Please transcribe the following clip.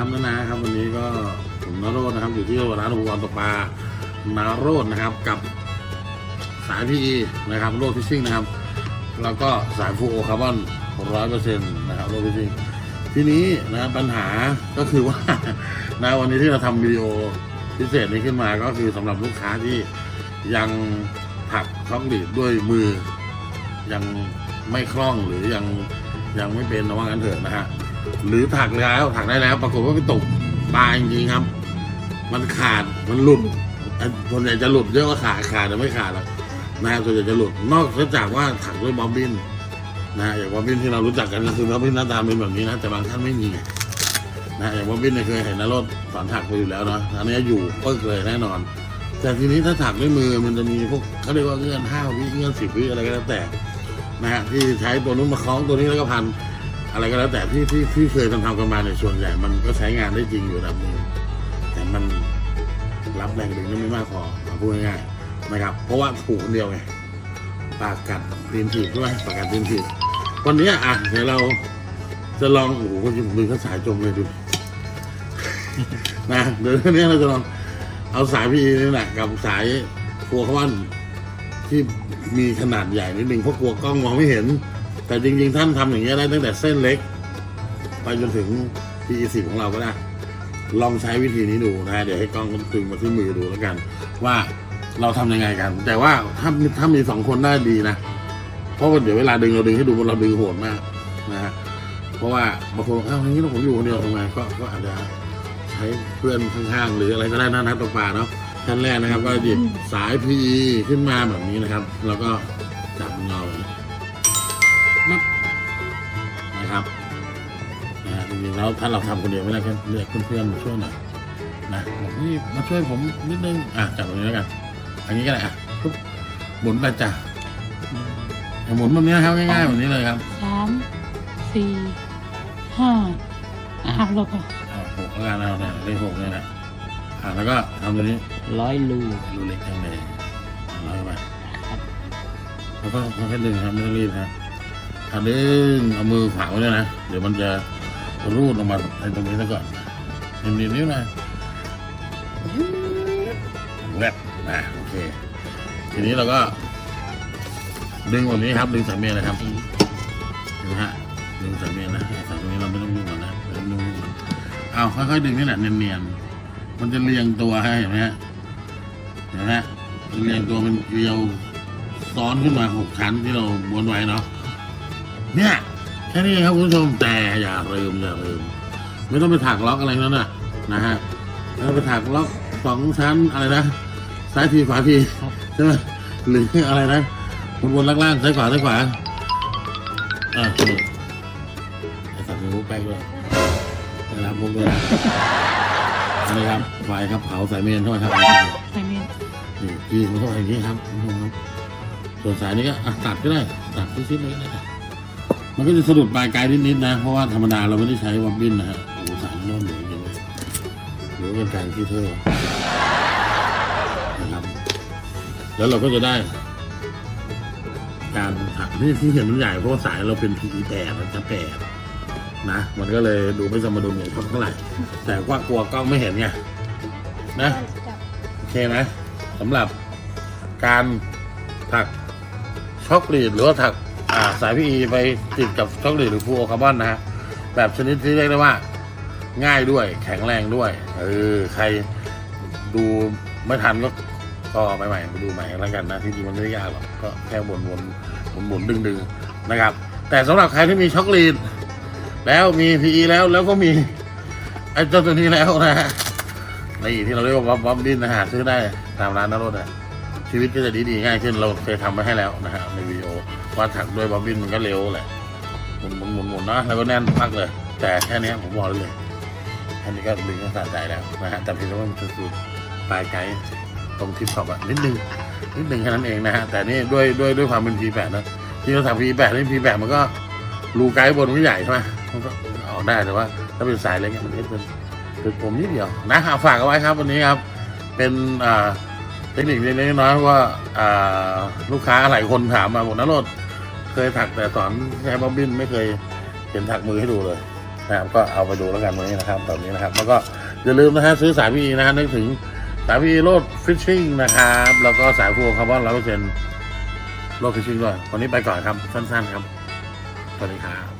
ครับนานาครับ วันนี้ก็ผมนโรจน์นะครับ อยู่ที่ร้านอุปกรณ์ตกปลานาโรจน์นะครับ กับสายพีนะครับโรดฟิชชิ่งนะครับ แล้วก็สายฟูโอคาร์บอนร้อยเปอร์เซ็นต์นะครับโรดฟิชชิ่งทีนี้นะปัญหาก็คือว่านะวันนี้ที่เราทำวิดีโอพิเศษนี้ขึ้นมาก็คือสำหรับลูกค้าที่ยังถักช็อกลีดด้วยมือ ยังไม่คล่องหรือยังยังไม่เป็นนะว่างั้นเถอะนะฮะ หรือถักแล้วถักได้แล้ว ปรากฏว่าไปตกปลาจริงๆครับ มันขาดมันหลุดอันส่วนใหญ่จะหลุดเยอะกว่าขาดขาดแต่ไม่ขาดหรอกนะฮะส่วนใหญ่จะหลุดนอกจากว่าถักด้วยบอบบินนะฮะอย่างบอบบินที่เรารู้จักกันก็คือบอบบินหน้าตาเป็นแบบนี้นะแต่บางท่านไม่มีนะฮะอย่างบอบบินเนี่ยเคยเห็นนรถสอนถักไปอยู่แล้วเนาะอันนี้อยู่ก็เคยแน่นอน แต่ทีนี้ถ้าถักด้วยมือมันจะมีพวกเขาเรียกว่าเงื่อนห้าวิเงื่อนสิบวิอะไรก็แล้วแต่นะฮะที่ใช้ตัวนู้นมาคล้องตัวนี้แล้วก็พัน อะไรก็แล้วแต่ที่ที่ที่เคยทำทำกันมาในยส่วนใหญ่มันก็ใช้งานได้จริงอยู่ระดับหนึงแต่มันรับแรงดึงได้ไม่มากพอเอาพูดง่ายๆนะครับ เพราะว่าผูกคนเดียวไงปากกัดตีนถีบใช่ไหมปากกัดตีนถีบวันนี้อะเดี๋ยวเราจะลองโอ้โหคนที่ผมดึงเขาสายจมเลยดูนะเดี๋ยววันนี้เราจะลองเอาสายพีนี่แหละกับสายครัวขวันที่มีขนาดใหญ่นิดนึงเพราะกลัวกล้องมองไม่เห็น แต่จริงๆ ท่านทำอย่างเงี้ยได้ตั้งแต่เส้นเล็ก ไปจนถึง PE10 ของเราก็ได้ ลองใช้วิธีนี้ดูนะฮะเดี๋ยวให้กล้องตึงมาที่มือดูแล้วกัน ว่าเราทำยังไงกัน แต่ว่าถ้าถ้ามีสองคนได้ดีนะ เพราะว่าเดี๋ยวเวลาดึงเราดึงให้ดูเราดึงโหดมากนะฮะเพราะว่าบางคนบอกอ้าวอย่างนี้เราผมอยู่คนเดียวทำไงก็ก็อาจจะใช้เพื่อนข้างๆหรืออะไรก็ได้นะนักตกปลาเนาะขั้นแรกนะครับ ก็หยิบสาย PE ขึ้นมาแบบนี้นะครับ แล้วก็จับเงา แบบนี้นับนะครับนะฮะจริงๆแล้วถ้าเราทำคนเดียวไม่ได้ก็เรียกเพื่อนๆมาช่วยหน่อยนะบอกนี่มาช่วยผมนิดนึงอะจับตรงนี้แล้วกันอันนี้ก็ได้อะปุ๊บหมุนไปจ้ะหมุนแบบนี้นะครับง่ายๆแบบนี้เลยครับสามสี่ห้าหักลบอะอ่าหกแล้วกันเอาเนี่ยเลขหกเนี่ยนะอะแล้วก็ทำตัวนี้ร้อยลูรูเล็กจังเลยร้อยไปแล้วก็ค่อยๆดึงครับไม่ต้องรีบครับ อะดึงเอามือขวาไว้ด้วยนะ เดี๋ยวมันจะรูดออกมาในตรงนี้ซะก่อนนิดๆนิ้วหนะแวบนะโอเค ทีนี้เราก็ ดึงแบบนี้ครับ ดึงสามเมตรนะครับเห็นไหมฮะดึงสามเมตรนะสามตรเราไม่ต้องยุ่งก่อนนะไม่ต้องก่อนเอาค่อยๆดึงนี่แหละเนียนๆมันจะเรียงตัวให้เห็นไหมฮะเห็นไหมฮะเรียงตัวเป็นเกลียวซ้อนขึ้นมาหกชั้นที่เราม้วนไว้เนาะ เนี่ยแค่นี้เองครับคุณผู้ชมแต่อย่าลืมอย่าลืมไม่ต้องไปถักล็อกอะไรนั่นน่ะนะฮะแล้วไปถักล็อกสองชั้นอะไรนะซ้ายทีขวาทีใช่ไหมหรืออะไรนะบนบนล่างล่างซ้ายขวาซ้ายขวาอ่านี่ไอ้สัตว์มีมุกแป้งด้วยได้รับมุกด้วยนะอันนี้ครับไฟครับเผาสายเมนเข้าไปครับใส่เมนนี่พี่มันเข้าไปอย่างนี้ครับคุณผู้ชมครับส่วนสายนี้ก็อะตัดก็ได้ตัดชิ้นๆเลยก็ได้ มันก็จะสะดุดปลายกายนิดๆนะ เพราะว่าธรรมดาเราไม่ได้ใช้วับบินนะฮะโอ้สายมันโน่นหนูจริงๆหรือเป็นการที่เท่นะครับ แล้วเราก็จะได้ การถักที่ที่เห็นมันใหญ่เพราะว่าสายเราเป็น PE แปดมันจะแปดนะ มันก็เลยดูไม่สมดุลอย่างเท่าไหร่ แต่ว่ากลัวกล้องไม่เห็นไงนะโอเคไหมสำหรับการถักช็อกลีดหรือว่าถัก สาย PE ไปติดกับช็อกลีหรือฟูโอคาร์บอนนะฮะแบบชนิดที่เรียกได้ว่า ง่ายด้วยแข็งแรงด้วยเออใครดูไม่ทันก็ก็ใหม่ๆไปดูใหม่แล้วกันนะที่จริงมันไม่ได้ยากหรอกก็แค่วนวนหมุนหมุนดึงดึงนะครับ แต่สำหรับใครที่มีช็อกโกแลแล้วมีพีแล้วแล้วก็มีไอ้เจ้าตัวนี้แล้วนะฮะนี่ที่เราเรียกว่าบ๊อบบินนะฮะซื้อได้ตามร้านนรถนะ ชีวิตก็จะดีดีง่ายขึ้นเราเคยทำมาให้แล้วนะฮะในวิดีโอว่าถักด้วยบอบบินมันก็เร็วแหละหมุนหมุนหมุนหมุนนะแล้วก็แน่นมากเลย แต่แค่นี้ผมบอกเลยอันนี้ก็ดึงก็สะใจแล้วนะฮะแต่เพียงแต่ว่ามันคือปลายไกด์ตรงทิปท็อปอะนิดนึงนิดนึงแค่นั้นเองนะฮะแต่นี่ด้วยด้วยด้วยความเป็น P8 นะที่เราทำ P8 นี่ P8 มันก็รูไกด์บนมันใหญ่ใช่ไหมมันก็ออกได้แต่ว่า ถ้าเป็นสายเล็กเนี่ยมันเล็กเป็นคือผมนิดเดียวนะฝากเอาไว้ครับวันนี้ครับเป็นอ่า ทคนิคเล็กๆน้อยๆว่าอ่าลูกค้าหลายคนถามมาบอกนะรถเคยถักแต่สอนใช้บ๊อบบินไม่เคยเห็นถักมือให้ดูเลยนะครับก็เอาไปดูแล้วกันตรงนี้นะครับแบบนี้นะครับ แล้วก็อย่าลืมนะฮะซื้อสายพีนะฮะนึกถึงสายพีโรดฟิชชิ่งนะครับแล้วก็สายฟูคาร์บอนร้อยเปอร์เซ็นต์โรดฟิชชิ่งด้วยวันนี้ไปก่อนครับสั้นๆครับสวัสดีครับ